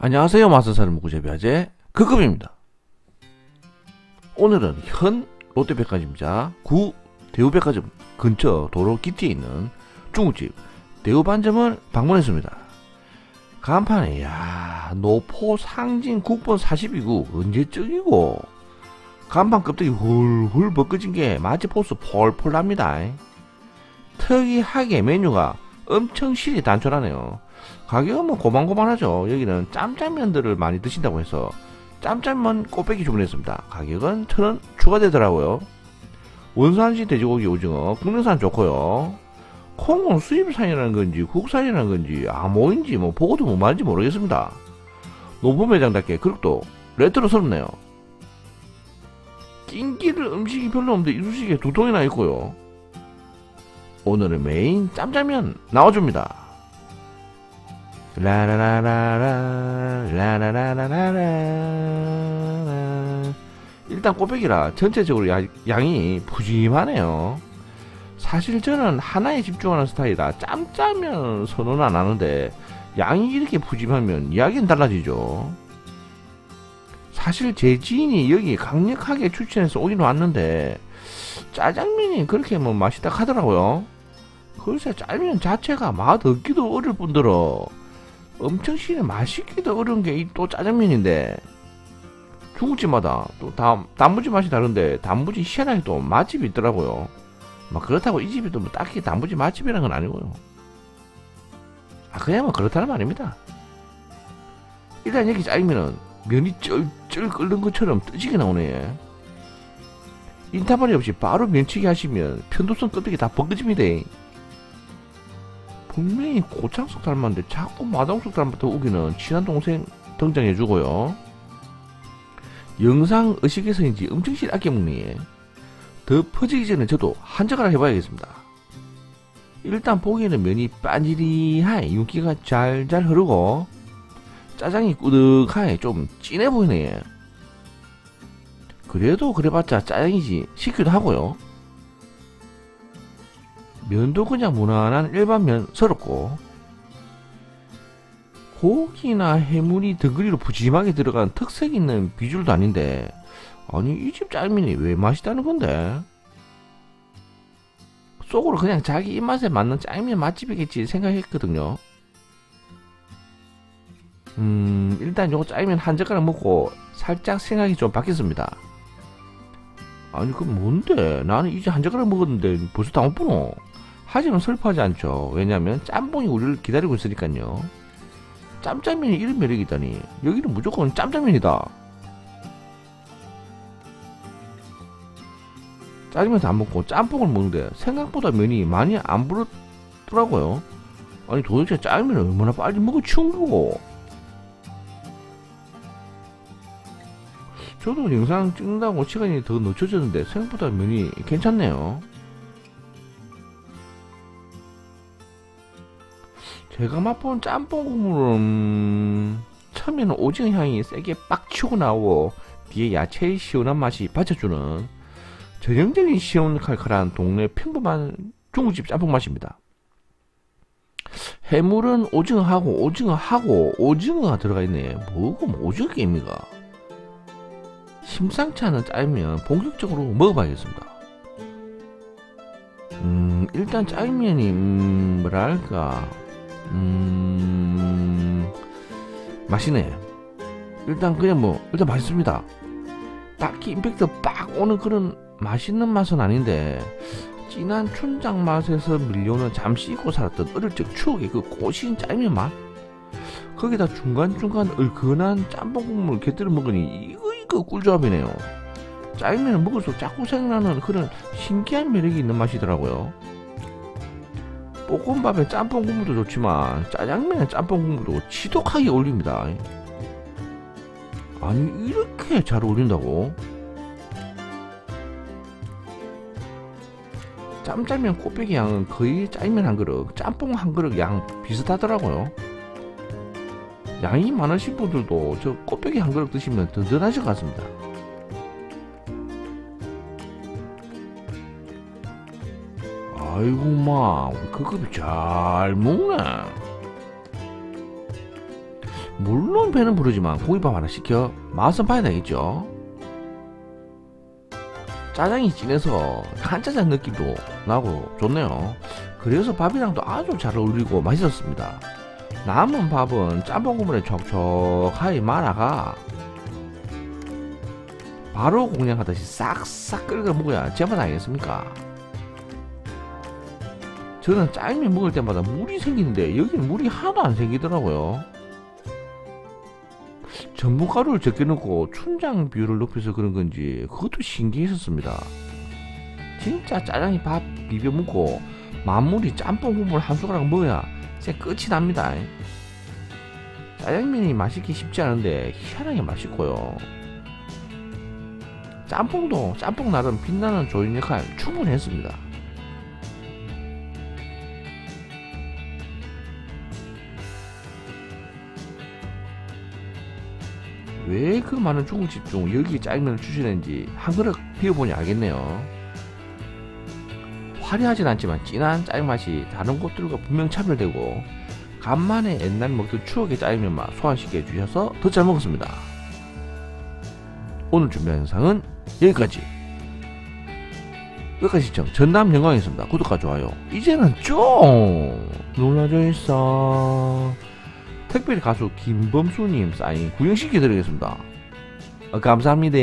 안녕하세요. 마사사는 무구제비아제 그급입니다. 오늘은 현 롯데백화점자 구 대우백화점 근처 도로 기티에 있는 중국집 대우반점을 방문했습니다. 간판에 야 노포 상진 국번 42구 언제적이고 간판 껍데기 훌훌 벗겨진 게 마치 포스 폴폴 납니다. 특이하게 메뉴가 엄청 실이 단촐하네요. 가격은 뭐 고만고만하죠. 여기는 짬짜면들을 많이 드신다고 해서 짬짜면 꼬빼기 주문했습니다. 가격은 천 원 추가되더라고요. 원산지 돼지고기 오징어 국내산 좋고요. 콩은 수입산이라는 건지 국산이라는 건지 아 뭐인지 뭐 보고도 뭐 말인지 모르겠습니다. 노포 매장답게 그릇도 레트로스럽네요. 낑기를 음식이 별로 없는데 이쑤시개 두 통이나 있고요. 오늘은 메인 짬짜면 나와줍니다. 라라라라라 라라라라라 일단 꼬백이라 전체적으로 야- 양이 푸짐하네요. 사실 저는 하나에 집중하는 스타일이라 짬짜면 선호는 안 하는데 양이 이렇게 푸짐하면 이야기는 달라지죠. 사실 제 지인이 여기 강력하게 추천해서 오긴 왔는데 짜장면이 그렇게 뭐 맛있다 하더라고요. 글쎄 짜장면 자체가 맛 없기도 어릴 뿐더러 엄청 시에 맛있기도 어려운 게또 짜장면인데 중국집마다 또 다, 단무지 맛이 다른데 단무지 희한하게 또 맛집이 있더라고요. 막 그렇다고 이 집이 또 뭐 딱히 단무지 맛집이란 건 아니고요. 아 그냥 뭐 그렇다는 말입니다. 일단 여기 짜장면은 면이 쩔쩔 끓는 것처럼 뜨지게 나오네. 인타발이 없이 바로 면치기 하시면 편도선 껍데기 다 벗겨집니다. 분명히 고창석 닮았는데 자꾸 마동석 닮았다 우기는 친한 동생 등장해주고요. 영상 의식에서인지 엄청 실 아껴 먹네. 더 퍼지기 전에 저도 한젓가락 해봐야겠습니다. 일단 보기에는 면이 빠지리하게 윤기가 잘잘 흐르고 짜장이 꾸덕하게 좀 진해 보이네. 그래도 그래봤자 짜장이지 싶기도 하고요. 면도 그냥 무난한 일반 면스럽고 고기나 해물이 덩그리로 푸짐하게 들어간 특색 있는 비주얼도 아닌데 아니 이 집 짜장면이 왜 맛있다는 건데? 속으로 그냥 자기 입맛에 맞는 짜장면 맛집이겠지 생각했거든요. 음 일단 요거 짜장면 한 젓가락 먹고 살짝 생각이 좀 바뀌었습니다. 아니 그 뭔데? 나는 이제 한 젓가락 먹었는데 벌써 다못 보노 하지만 슬퍼하지 않죠. 왜냐하면 짬뽕이 우리를 기다리고 있으니까요. 짬짜면이 이런 매력이 있다니 여기는 무조건 짬짜면이다. 짜장면도 안 먹고 짬뽕을 먹는데 생각보다 면이 많이 안 부르더라고요. 아니 도대체 짜장면을 얼마나 빨리 먹어 치운 거고. 저도 영상 찍는다고 시간이 더 늦춰졌는데 생각보다 면이 괜찮네요. 제가 맛본 짬뽕 국물은 음, 처음에는 오징어 향이 세게 빡 치고 나오고 뒤에 야채의 시원한 맛이 받쳐주는 전형적인 시원 칼칼한 동네 평범한 중국집 짬뽕 맛입니다. 해물은 오징어하고 오징어하고 오징어가 들어가 있네. 뭐고 뭐 오징어 게임이가. 심상치 않은 짜장면 본격적으로 먹어봐야겠습니다. 음 일단 짜장면이 음 뭐랄까 음 맛이네. 일단 그냥 뭐 일단 맛있습니다. 딱히 임팩트 빡 오는 그런 맛있는 맛은 아닌데 진한 춘장 맛에서 밀려오는 잠시 잊고 살았던 어릴 적 추억의 그 고신 짜장면 맛? 거기다 중간중간 얼큰한 짬뽕 국물 곁들여 먹으니 이거 이거 꿀조합이네요. 짜장면을 먹을수록 자꾸 생각나는 그런 신기한 매력이 있는 맛이더라고요 볶음밥에 짬뽕 국물도 좋지만 짜장면에 짬뽕 국물도 지독하게 어울립니다. 아니 이렇게 잘 어울린다고? 짬짜면 꼬빼기 양은 거의 짜장면 한 그릇, 짬뽕 한 그릇 양 비슷하더라고요. 양이 많으신 분들도 저 꼬빼기 한 그릇 드시면 든든하실 것 같습니다. 아이고 마 우리 그 급이 잘 먹네 물론 배는 부르지만 고기밥 하나 시켜 맛은 봐야 되겠죠. 짜장이 진해서 한짜장 느낌도 나고 좋네요. 그래서 밥이랑도 아주 잘 어울리고 맛있었습니다. 남은 밥은 짬뽕 국물에 촉촉하게 말아가 바로 공양하듯이 싹싹 끓여 먹어야 제맛 아니겠습니까? 저는 짜장면 먹을 때마다 물이 생기는데 여기는 물이 하나도 안 생기더라고요. 전분가루를 적게 넣고 춘장 비율을 높여서 그런 건지 그것도 신기했었습니다. 진짜 짜장이 밥 비벼 먹고 마무리 짬뽕 국물 한 숟가락 먹어야 진짜 끝이 납니다. 짜장면이 맛있기 쉽지 않은데 희한하게 맛있고요. 짬뽕도 짬뽕 나름 빛나는 조인 역할 충분히 했습니다. 왜 그 많은 중국 집 중 여기 짜장면을 주시는지 한 그릇 비워보니 알겠네요. 화려하진 않지만 진한 짜장 맛이 다른 곳들과 분명 차별되고 간만에 옛날 먹던 추억의 짜장면 맛 소환시켜 주셔서 더 잘 먹었습니다. 오늘 준비한 영상은 여기까지. 끝까지 시청 전남 영광이었습니다. 구독과 좋아요. 이제는 좀 놀라져 있어. 특별히 가수 김범수님 사인 구경시켜 드리겠습니다. 어, 감사합니다.